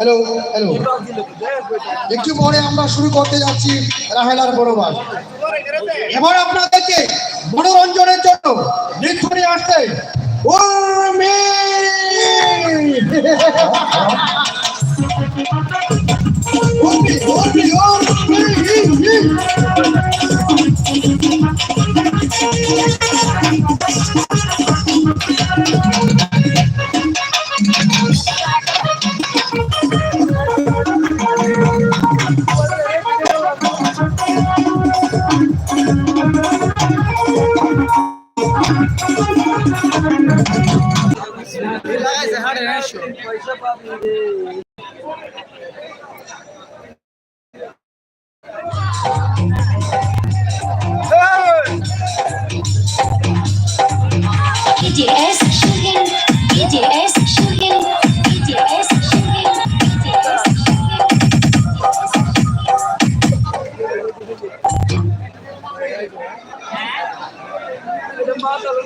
Hello hello একটু পরে আমরা শুরু করতে যাচ্ছি রাহেলার বড়বার এবার আপনাদেরকে মনোরঞ্জনের জন্য নৃত্য নিয়ে আসতে! উর্মি,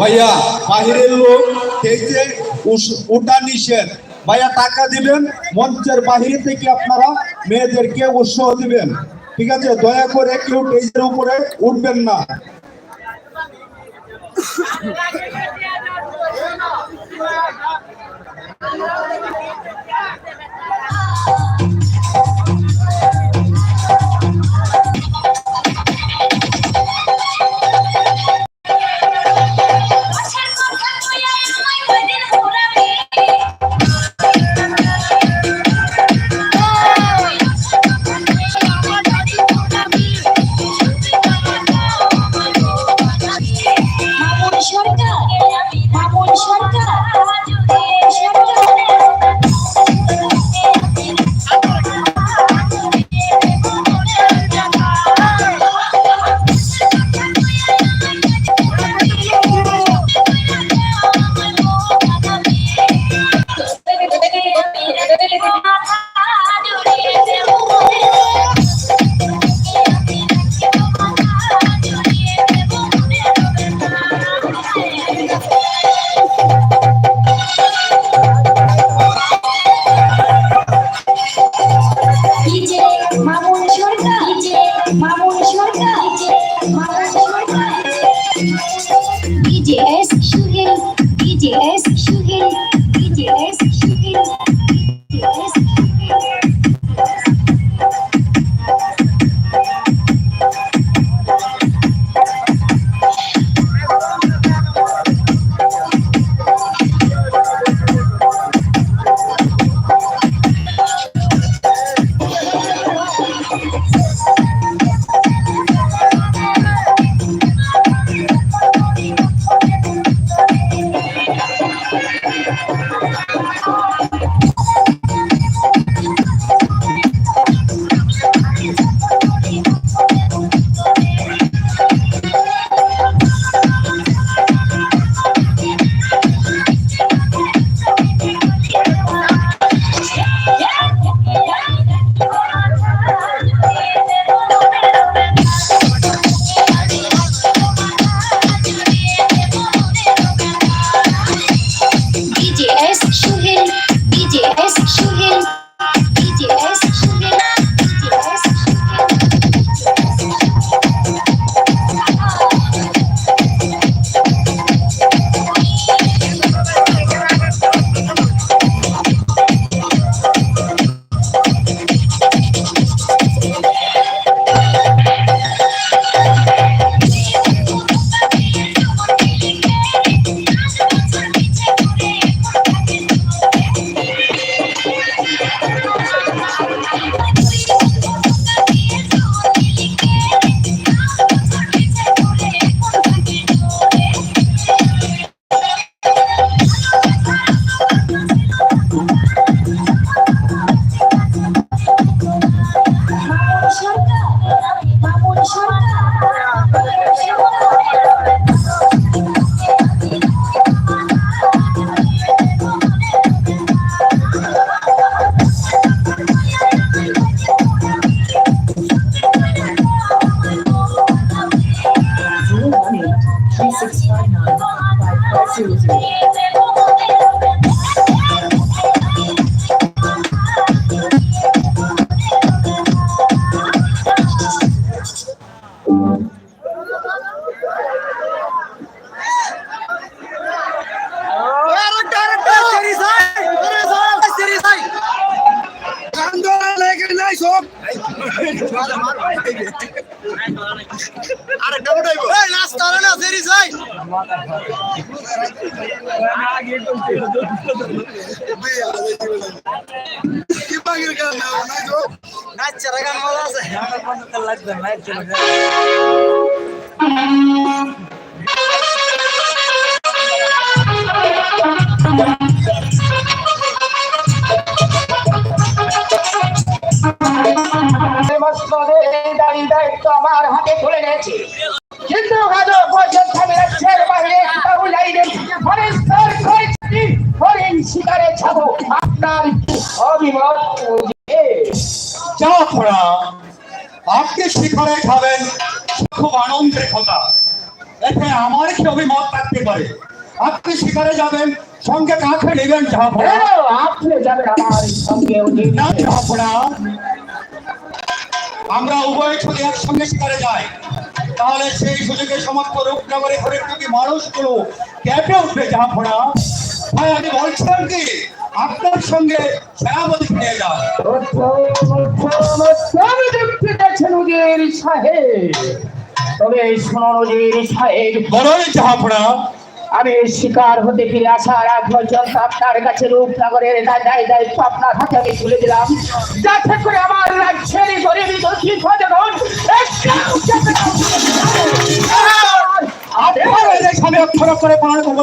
ভাইয়া, বাহিরের লোক স্টেজে উস- ওঠা নিষেধ। ভাইয়া, টাকা দিবেন, মঞ্চের বাহিরে থেকে আপনারা মেয়েদেরকে উৎসাহ দিবেন। ঠিক আছে? দয়া করে কেউ স্টেজের উপরে উঠবেন না। Amém. Sini. দাড়ি দায়িত্ব আমার হাতে তুলে নিয়েছি। আপনি যাবেন সঙ্গে কাকে নেবেন যা আপনি যাবেন আমার সঙ্গে না যা আমরা উভয় ছবি একসঙ্গে শিকারে যাই। তাহলে সেই সুযোগে সমস্ত রূপনগরে ঘরে যদি মানুষগুলো ক্যাপে উঠবে ফোড়া ভাই আমি বলছিলাম কি আপনার সঙ্গে সেনাপতি নিয়ে যান। তবে শুনুন উজির সাহেব বড়ই জাহাপড়া আমি শিকার হতে ফিরে আসার আগ পর্যন্ত আপনার কাছে রূপনগরের দায় দায় দায়িত্ব আপনার হাতে আমি তুলে দিলাম। যাতে করে আমার রাজ্যের গরিবী দুঃখী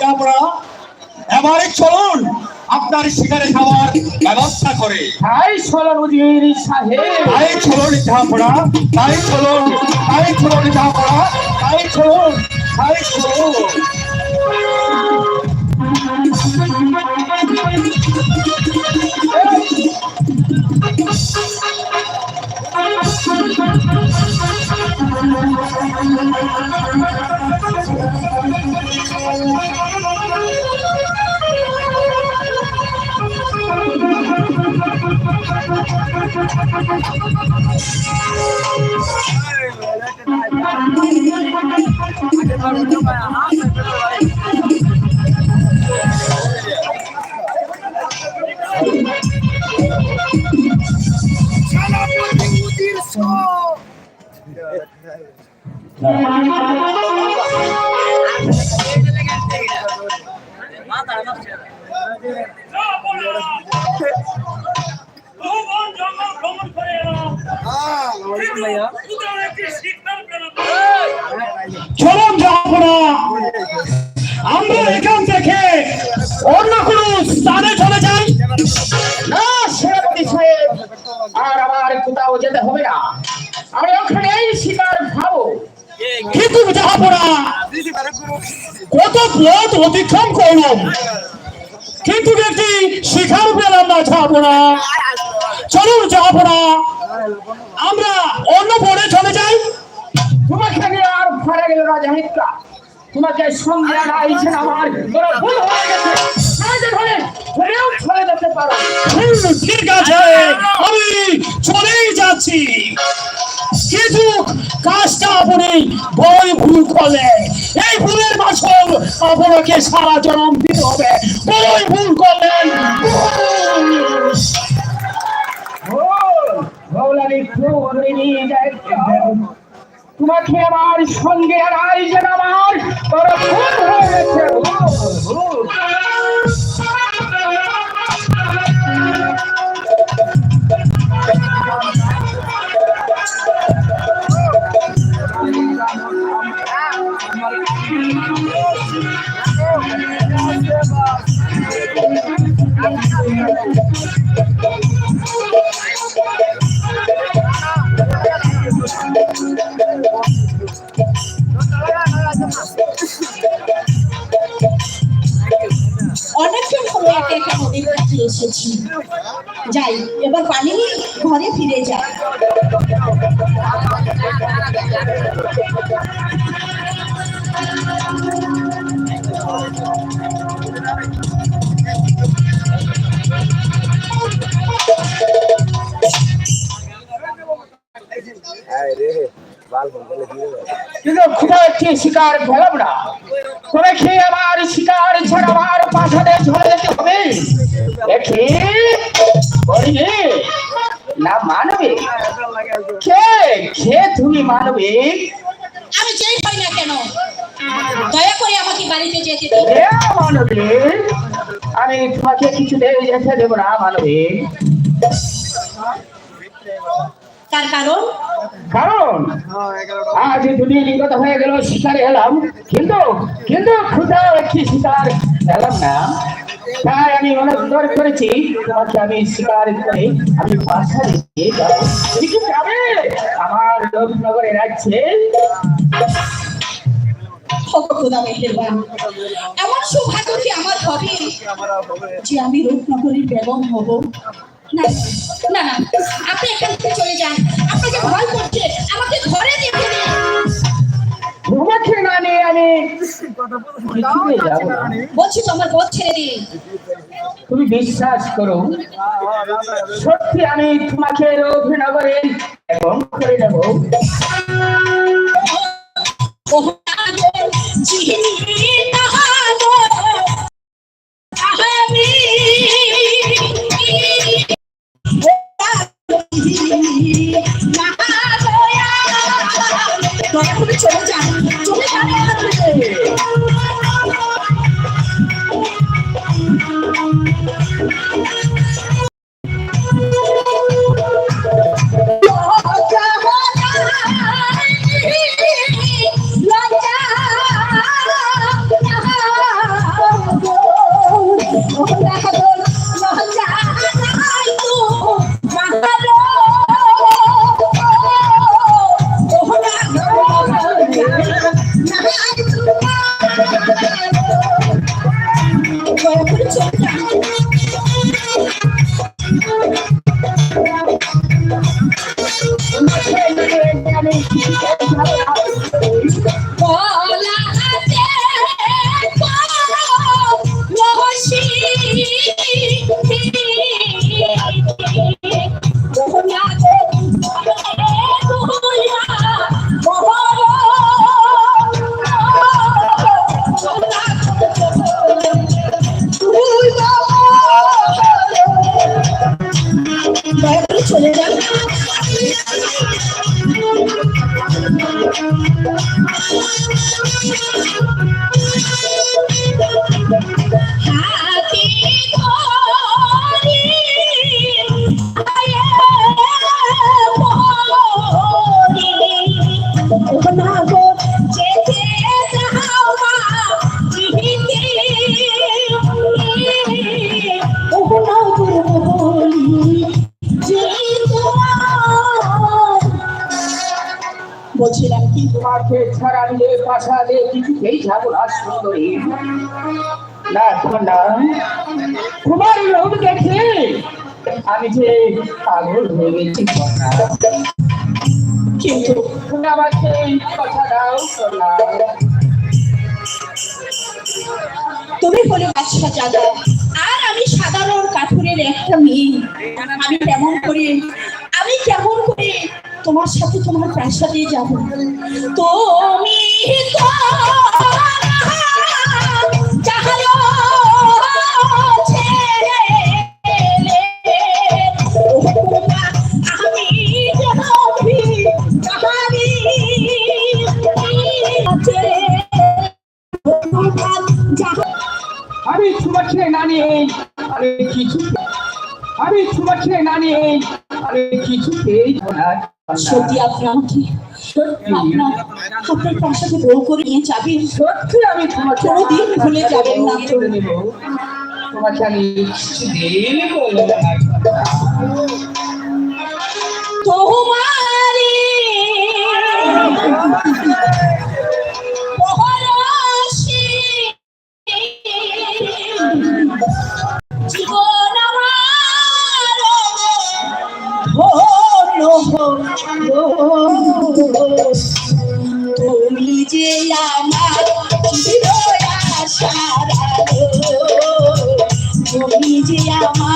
জাহাপড়া এবারে চলুন আপনার শিকারে খাওয়ার ব্যবস্থা করে। তাই শোনো উজির সাহেব। তাই চলুন জাহাপড়া তাই চলুন তাই চলুন জাহাপড়া তাই চলুন তাই চলুন। Yeah. চলুন জাহাপড়া আমরা এখান থেকে অন্য কোনো স্থানে চলে যাই। না সেনাপতি সাহেব আর আমার কোথাও যেতে হবে না। আমি ওখানেই শিকার খাব কিন্তু জাহাপড়া কত পথ অতিক্রম করলাম কিন্তু একটি শিখার পেলাম না। জাহাপড়া চলুন জাহাপড়া আমরা অন্য পরে চলে যাই। তোমাকে আর ফারা গেল রাজা মিত্রা তোমাকে সঙ্গে আনাইছেন আমার। বড় ভুল হয়ে গেছে। সাহায্য করে ঘুরেও যেতে পারো। ঠিক আছে আমি চলেই যাচ্ছি। কিন্তু কাজটা আপনি বই ভুল করলেন এই ভুলের মাসল আপনাকে সারা জনম দিতে হবে। বই ভুল করলেন তোমাকে আমার সঙ্গে আনাইছেন আমার বড় ভুল হয়ে গেছে ভুল এসেছি। যাই এবার পানি ঘরে ফিরে যাই। কিন্তু খুব একটি শিকার ফেলাম কে তুমি মানবে। আমি যেই হই না কেন? দয়া করে আমাকে বাড়িতে যেতে দিন। আমি তোমাকে কিছুতে যেতে দেবো না মানবে। তার কারণ? কারণ? আজ নিগত হয়ে গেল শিকারে এলাম। কিন্তু কিন্তু ক্ষুদা একটি শিকার এলাম না। তাই আমি করেছি। তোমাকে আমি শিকার করে। আমি বাসা দিয়ে যাব। আমার রূপনগরীর বেগম হব? না না। আপনি এখান থেকে চলে যান। আপনাকে ভয় করছে। আমাকে ঘরে বলছি তো আমার বোধ ছেড়ে দিন। তুমি বিশ্বাস করো সত্যি আমি তোমাকে এবং করে দেবো। দয়া চলে যান আমি যে পাগল হয়ে গেছি কিন্তু তুমি হলো বাদশা জাদা আর আমি সাধারণ কাঠুরের একটা মেয়ে। আমি কেমন করে? আমি কেমন করে? তোমার সাথে তোমার প্রাসাদে যাব। তুমি আমি তোমাকে না নিয়ে আমি কিছু আমি তোমাকে না নিয়ে আমি কিছুতেই না। সত্যি আপনি আপনার বউ করে নিয়ে যাবেন সত্যি আমি কোনোদিন ভুলে যাবেন না। তোমাকে আমি জীবন তুমি যে আমার। তুমি যে আমার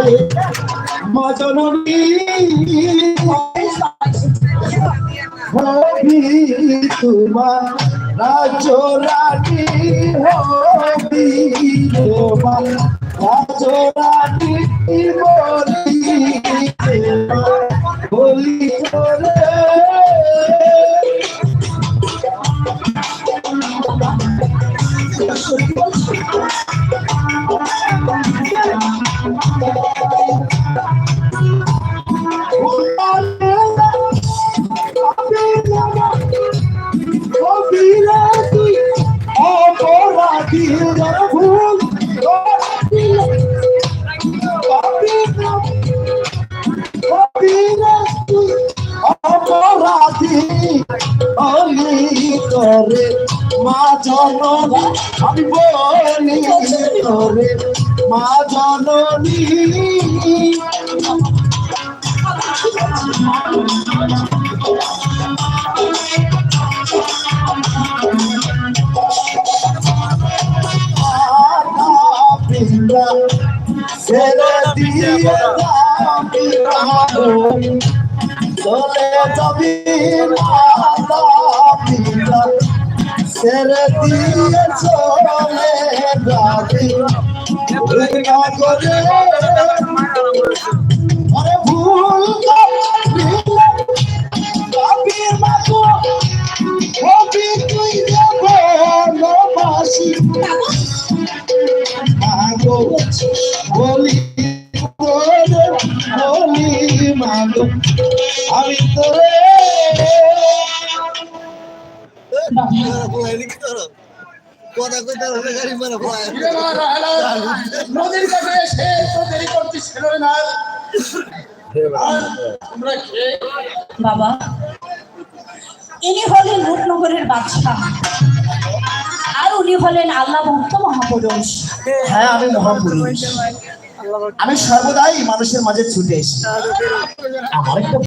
তোরে মজননী হবি তোমার রাজ রানী হবি তোমার রাজ রানী বলি বলি জননী আমি বলি করে মা জননী। ছেড়ে দিয়ে চলে যাবি ছেড়ে বাবা, ইনি হলেন রূপনগরের বাদশাহ। আর উনি হলেন আল্লাহ ভক্ত মহাপুরুষ। হ্যাঁ আমি মহাপুরুষ। আমি সর্বদাই মানুষের মাঝে ছুটে এসেছি।